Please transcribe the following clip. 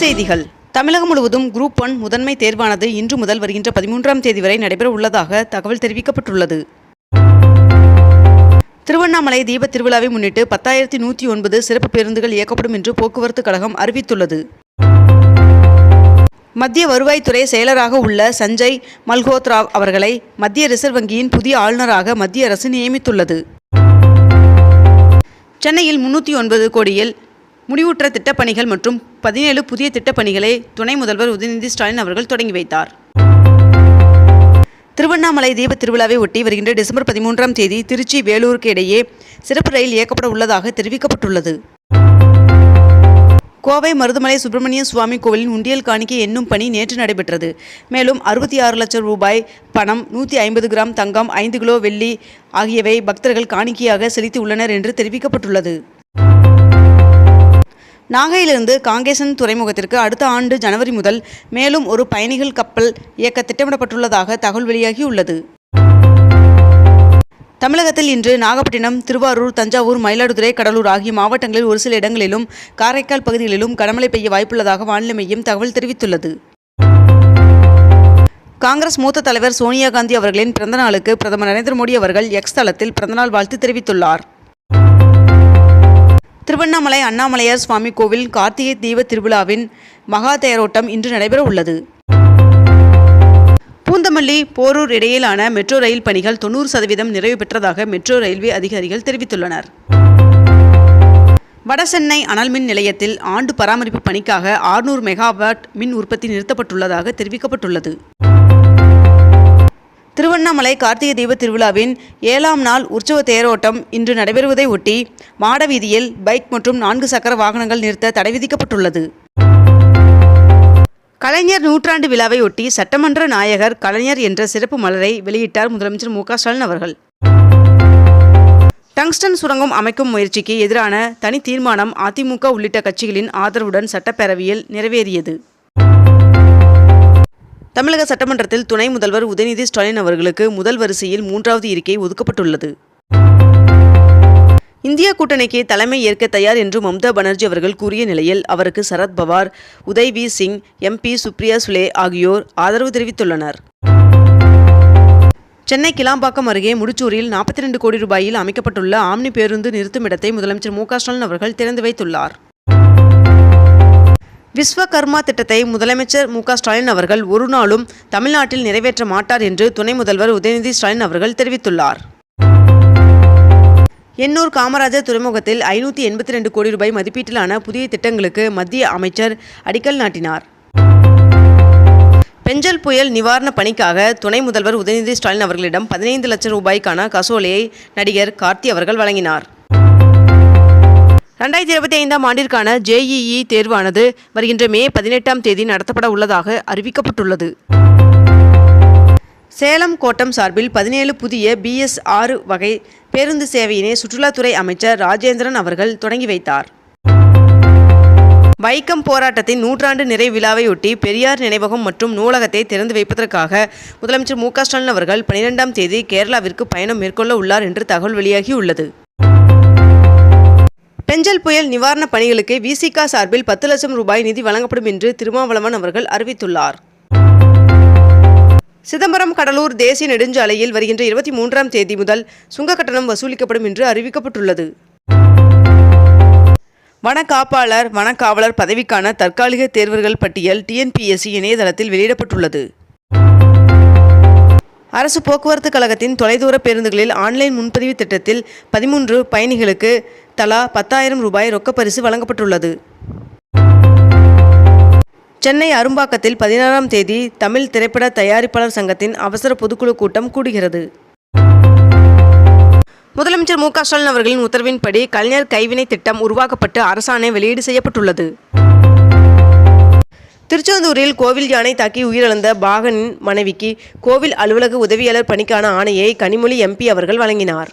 செய்திகள். தமிழகம் முழுவதும் group one முதன்மை தேர்வானது இன்று முதல் வருகின்ற பதிமூன்றாம் தேதி வரை நடைபெற உள்ளதாக தகவல் தெரிவிக்கப்பட்டுள்ளது. திருவண்ணாமலை தீபத் திருவிழாவை முன்னிட்டு பத்தாயிரத்தி நூற்றி ஒன்பது சிறப்பு பேருந்துகள் இயக்கப்படும் என்று போக்குவரத்து கழகம் அறிவித்துள்ளது. மத்திய வருவாய்த்துறை செயலராக உள்ள சஞ்சய் மல்ஹோத்ரா அவர்களை மத்திய ரிசர்வ் வங்கியின் புதிய ஆளுநராக மத்திய அரசு நியமித்துள்ளது. சென்னையில் முன்னூற்றி ஒன்பது கோடியில் முடிவுற்ற திட்டப்பணிகள் மற்றும் பதினேழு புதிய திட்டப்பணிகளை துணை முதல்வர் உதயநிதி ஸ்டாலின் அவர்கள் தொடங்கி வைத்தார். திருவண்ணாமலை தீப திருவிழாவை ஒட்டி வருகின்ற டிசம்பர் பதிமூன்றாம் தேதி திருச்சி வேலூருக்கு இடையே சிறப்பு ரயில் இயக்கப்பட உள்ளதாக தெரிவிக்கப்பட்டுள்ளது. கோவை மருதமலை சுப்பிரமணிய சுவாமி கோவிலின் உண்டியல் காணிக்கை என்னும் பணி நேற்று நடைபெற்றது. மேலும் அறுபத்தி ஆறு லட்சம் ரூபாய் பணம் நூற்றி ஐம்பது கிராம் தங்கம் ஐந்து கிலோ வெள்ளி ஆகியவை பக்தர்கள் காணிக்கையாக செலுத்தி உள்ளனர் என்று தெரிவிக்கப்பட்டுள்ளது. நாகையிலிருந்து காங்கேசன் துறைமுகத்திற்கு அடுத்த ஆண்டு ஜனவரி முதல் மேலும் ஒரு பயணிகள் கப்பல் இயக்க திட்டமிடப்பட்டுள்ளதாக தகவல் வெளியாகியுள்ளது. தமிழகத்தில் இன்று நாகப்பட்டினம் திருவாரூர் தஞ்சாவூர் மயிலாடுதுறை கடலூர் ஆகிய மாவட்டங்களில் ஒரு சில இடங்களிலும் காரைக்கால் பகுதிகளிலும் கனமழை பெய்ய வாய்ப்புள்ளதாக வானிலை மையம் தகவல் தெரிவித்துள்ளது. காங்கிரஸ் மூத்த தலைவர் சோனியா காந்தி அவர்களின் பிறந்தநாளுக்கு பிரதமர் நரேந்திர மோடி அவர்கள் எக்ஸ் தளத்தில் பிறந்தநாள் வாழ்த்து தெரிவித்துள்ளார். திருவண்ணாமலை அண்ணாமலையார் சுவாமி கோவில் கார்த்திகை தீப திருவிழாவின் மகா தேரோட்டம் இன்று நடைபெற உள்ளது பூந்தமல்லி போரூர் இடையிலான மெட்ரோ ரயில் பணிகள் தொண்ணூறு சதவீதம் நிறைவு பெற்றதாக மெட்ரோ ரயில்வே அதிகாரிகள் தெரிவித்துள்ளனர். வடசென்னை அனல்மின் நிலையத்தில் ஆண்டு பராமரிப்பு பணிக்காக ஆறுநூறு மெகாவாட் மின் உற்பத்தி நிறுத்தப்பட்டுள்ளதாக தெரிவிக்கப்பட்டுள்ளது. திருவண்ணாமலை கார்த்திகை தீப திருவிழாவின் ஏழாம் நாள் உற்சவ தேரோட்டம் இன்று நடைபெறுவதை ஒட்டி மாடவீதியில் பைக் மற்றும் நான்கு சக்கர வாகனங்கள் நிறுத்த தடை விதிக்கப்பட்டுள்ளது. கலைஞர் நூற்றாண்டு விழாவை ஒட்டி சட்டமன்ற நாயகர் கலைஞர் என்ற சிறப்பு மலரை வெளியிட்டார் முதலமைச்சர் மு ஸ்டாலின் அவர்கள். டங்ஸ்டன் சுரங்கம் அமைக்கும் முயற்சிக்கு எதிரான தனி தீர்மானம் அதிமுக உள்ளிட்ட கட்சிகளின் ஆதரவுடன் சட்டப்பேரவையில் நிறைவேறியது. தமிழக சட்டமன்றத்தில் துணை முதல்வர் உதயநிதி ஸ்டாலின் அவர்களுக்கு முதல் வரிசையில் மூன்றாவது இருக்கை ஒதுக்கப்பட்டுள்ளது. இந்தியா கூட்டணிக்கு தலைமை ஏற்க தயார் என்று மம்தா பானர்ஜி அவர்கள் கூறிய நிலையில் அவருக்கு சரத் பவார் உதய் வி சிங் எம்பி சுப்ரியா சுலே ஆகியோர் ஆதரவு தெரிவித்துள்ளனர். சென்னை கிளாம்பாக்கம் அருகே முடிச்சூரில் நாற்பத்தி ரெண்டு கோடி ரூபாயில் அமைக்கப்பட்டுள்ள ஆம்னி பேருந்து நிறுத்துமிடத்தை முதலமைச்சர் மு ஸ்டாலின் அவர்கள் திறந்து வைத்துள்ளார். விஸ்வகர்மா திட்டத்தை முதலமைச்சர் மு ஸ்டாலின் அவர்கள் ஒரு நாளும் தமிழ்நாட்டில் நிறைவேற்ற மாட்டார் என்று துணை முதல்வர் உதயநிதி ஸ்டாலின் அவர்கள் தெரிவித்துள்ளார். எண்ணூர் காமராஜர் துறைமுகத்தில் ஐநூற்றி எண்பத்தி ரெண்டு கோடி ரூபாய் மதிப்பீட்டிலான புதிய திட்டங்களுக்கு மத்திய அமைச்சர் அடிக்கல் நாட்டினார். பெஞ்சல் புயல் நிவாரண பணிக்காக துணை முதல்வர் உதயநிதி ஸ்டாலின் அவர்களிடம் பதினைந்து லட்சம் ரூபாய்க்கான கசோலையை நடிகர் கார்த்தி அவர்கள் வழங்கினார். ரெண்டாயிரத்தி இருபத்தி ஐந்தாம் ஆண்டிற்கான ஜேஇஇ தேர்வானது வருகின்ற மே பதினெட்டாம் தேதி நடத்தப்பட உள்ளதாக அறிவிக்கப்பட்டுள்ளது. சேலம் கோட்டம் சார்பில் பதினேழு புதிய பிஎஸ் ஆறு வகை பேருந்து சேவையினை சுற்றுலாத்துறை அமைச்சர் ராஜேந்திரன் அவர்கள் தொடங்கி வைத்தார். வைக்கம் போராட்டத்தின் நூற்றாண்டு நிறை விழாவையொட்டி பெரியார் நினைவகம் மற்றும் நூலகத்தை திறந்து வைப்பதற்காக முதலமைச்சர் மு ஸ்டாலின் அவர்கள் பனிரெண்டாம் தேதி கேரளாவிற்கு பயணம் மேற்கொள்ள உள்ளார் என்று தகவல் வெளியாகியுள்ளது. பெஞ்சல் புயல் நிவாரணப் பணிகளுக்கு விசிகா சார்பில் பத்து லட்சம் ரூபாய் நிதி வழங்கப்படும் என்று திருமாவளவன் அவர்கள் அறிவித்துள்ளார். சிதம்பரம் கடலூர் தேசிய நெடுஞ்சாலையில் வருகின்ற இருபத்தி மூன்றாம் தேதி முதல் சுங்க கட்டணம் வசூலிக்கப்படும் என்று அறிவிக்கப்பட்டுள்ளது. வன காப்பாளர் வனக்காவலர் பதவிக்கான தற்காலிக தேர்வர்கள் பட்டியல் டிஎன்பிஎஸ்சி இணையதளத்தில் வெளியிடப்பட்டுள்ளது. அரசு போக்குவரத்து கழகத்தின் தொலைதூர பேருந்துகளில் ஆன்லைன் முன்பதிவு திட்டத்தில் பதிமூன்று பயணிகளுக்கு தலா பத்தாயிரம் ரூபாய் ரொக்கப்பரிசு வழங்கப்பட்டுள்ளது. சென்னை அரும்பாக்கத்தில் பதினாறாம் தேதி தமிழ் திரைப்பட தயாரிப்பாளர் சங்கத்தின் அவசர பொதுக்குழு கூட்டம் கூடுகிறது. முதலமைச்சர் மு ஸ்டாலின் அவர்களின் உத்தரவின்படி கலைஞர் கைவினை திட்டம் உருவாக்கப்பட்டு அரசாணை வெளியீடு செய்யப்பட்டுள்ளது. திருச்செந்தூரில் கோவில் யானை தாக்கி உயிரிழந்த பாகனின் மனைவிக்கு கோவில் அலுவலக உதவியாளர் பணிக்கான ஆணையை கனிமொழி எம்பி அவர்கள் வழங்கினார்.